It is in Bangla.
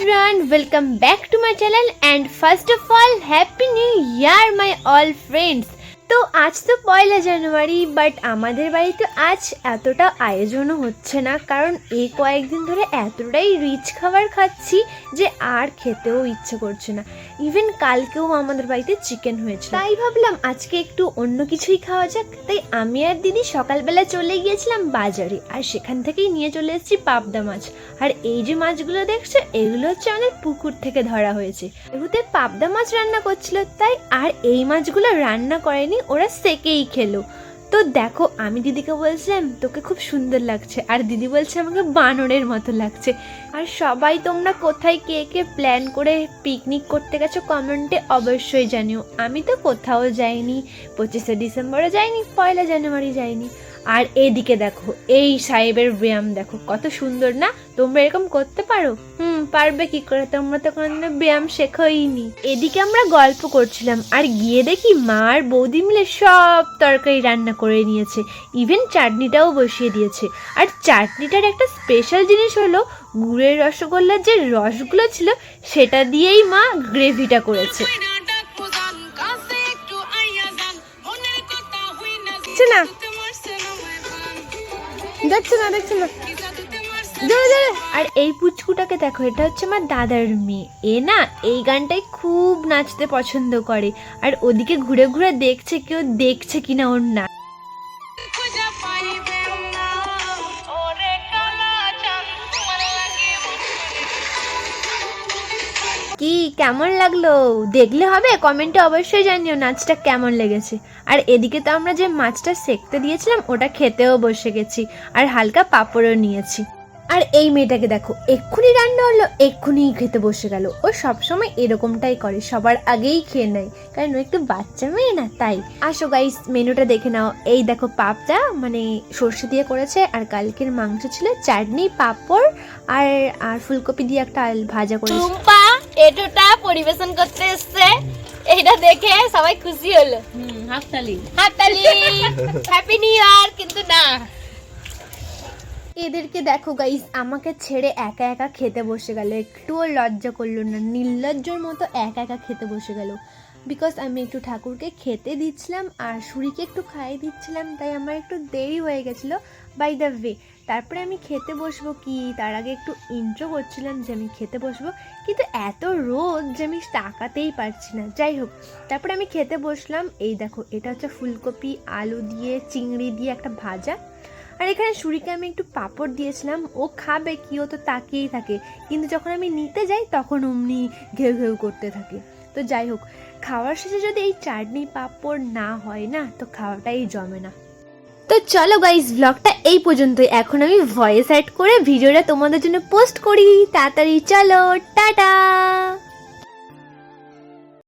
welcome back to my channel and first of all happy new year my all friends তো আজ তো পয়লা জানুয়ারি বাট আমাদের বাড়িতে আজ এতটা আয়োজনও হচ্ছে না, কারণ এই কয়েকদিন ধরে এতটাই রিচ খাবার খাচ্ছি যে আর খেতেও ইচ্ছে করছে না। ইভেন কালকেও আমাদের বাড়িতে চিকেন হয়েছে তাই ভাবলাম আজকে একটু অন্য কিছুই খাওয়া যাক। তাই আমি আর দিদি সকালবেলা চলে গিয়েছিলাম বাজারে, আর সেখান থেকেই নিয়ে চলে এসেছি পাবদা মাছ। আর এই যে মাছগুলো দেখছ, এগুলো হচ্ছে আমাদের পুকুর থেকে ধরা হয়েছে। এগুলোতে পাবদা মাছ রান্না করছিল, তাই আর এই মাছগুলো রান্না করেনি ওরা সেকেই খেলো। তো দেখো, আমি দিদিকে বলছিলাম, তোকে খুব সুন্দর লাগছে। আর দিদি বলছে, আমাকে বানরের মতো লাগছে। আর সবাই তোমরা কোথায় কে কে প্ল্যান করে পিকনিক করতে গেছো কমেন্টে অবশ্যই জানিও। আমি তো কোথাও যাইনি, পঁচিশে ডিসেম্বরে যাইনি, পয়লা জানুয়ারি যাইনি। আর এদিকে দেখো এই সাহেবের ব্যায়াম দেখো কত সুন্দর না তোমরা এরকম করতে পারো হুম পারবে কি করে তোমরা তো কোনোদিনও ব্যায়াম শেখোইনি এদিকে আমরা গল্প করছিলাম আর গিয়ে দেখি মা আর বৌদি মিলে সব তরকারি রান্না করে নিয়েছে ইভেন চাটনিটাও বসিয়ে দিয়েছে আর চাটনিটার একটা স্পেশাল জিনিস হলো গুড়ের রসগোল্লার যে রসগুলো ছিল সেটা দিয়েই মা গ্রেভিটা করেছে না দেখছে না দেখছে না। আর এই পুচকুটাকে দেখো, এটা হচ্ছে আমার দাদার মেয়ে। এ না, এই গানটাই খুব নাচতে পছন্দ করে। আর ওদিকে ঘুরে ঘুরে দেখছে কেউ দেখছে কিনা ওর না কি কেমন লাগল? দেখলে হবে, কমেন্টে অবশ্যই জানিও নাচটা কেমন লেগেছে। আর এদিকে তো আমরা যে মাছটা সেকতে দিয়েছিলাম, ওটা খেতেও বসে গেছি, আর হালকা পাঁপড়ও নিয়েছি। আর এই মেয়েটাকে দেখো, এক্ষুনি রান্না হলো, এক্ষুনি খেতে বসে গেল। ও সবসময় এরকমটাই করে, সবার আগেই খেয়ে নেয়। কারণ ও একটু বাচ্চা মেয়ে না, তাই। আসো গাইস মেনুটা দেখে নাও। এই দেখো পাপটা মানে সর্ষে দিয়ে করেছে, আর কালকের মাংস ছিল চাটনি, পাঁপড়, আর আর ফুলকপি দিয়ে একটা ভাজা করেছে। এটোটা পরিবেশন করতে এসছে এইটা দেখে সবাই খুশি হলো। হুম হাততালি। হাততালি। হ্যাপি নিউ ইয়ার কিন্তু না। এদেরকে দেখো গাইস আমাকে ছেড়ে একা একা খেতে বসে গেল। একটুও লজ্জা করল না নির্লজ্জর মতো একা একা খেতে বসে গেল। বিকজ আমি একটু ঠাকুরকে খেতে দিচ্ছিলাম আর সুরিকে একটু খাইয়ে দিচ্ছিলাম তাই আমার একটু দেরি হয়ে গেছিল। বাই দ্য ওয়ে তারপরে আমি খেতে বসবো কি? তার আগে একটু ইন্ট্রো করছিলাম যে আমি খেতে বসবো, কিন্তু এত রোদ যে আমি তাকাতেই পারছি না। যাই হোক, তারপরে আমি খেতে বসলাম। এই দেখো, এটা হচ্ছে ফুলকপি, আলু দিয়ে, চিংড়ি দিয়ে একটা ভাজা। আর এখানে সুরিকে আমি একটু পাঁপড় দিয়েছিলাম। ও খাবে কি? ও তো তাকিয়েই থাকে। কিন্তু যখন আমি নিতে যাই, তখন অমনি ঘেউ ঘেউ করতে থাকে। তো যাই হোক, খাওয়ার শেষে যদি এই চাটনি পাঁপড় না হয় না, তো খাওয়াটাই জমে না। তো চলো গাইজ ব্লগটা এই পর্যন্তই। এখন আমি ভয়েস অ্যাড করে ভিডিওটা তোমাদের জন্য পোস্ট করি। তাড়াতাড়ি চলো, টাটা!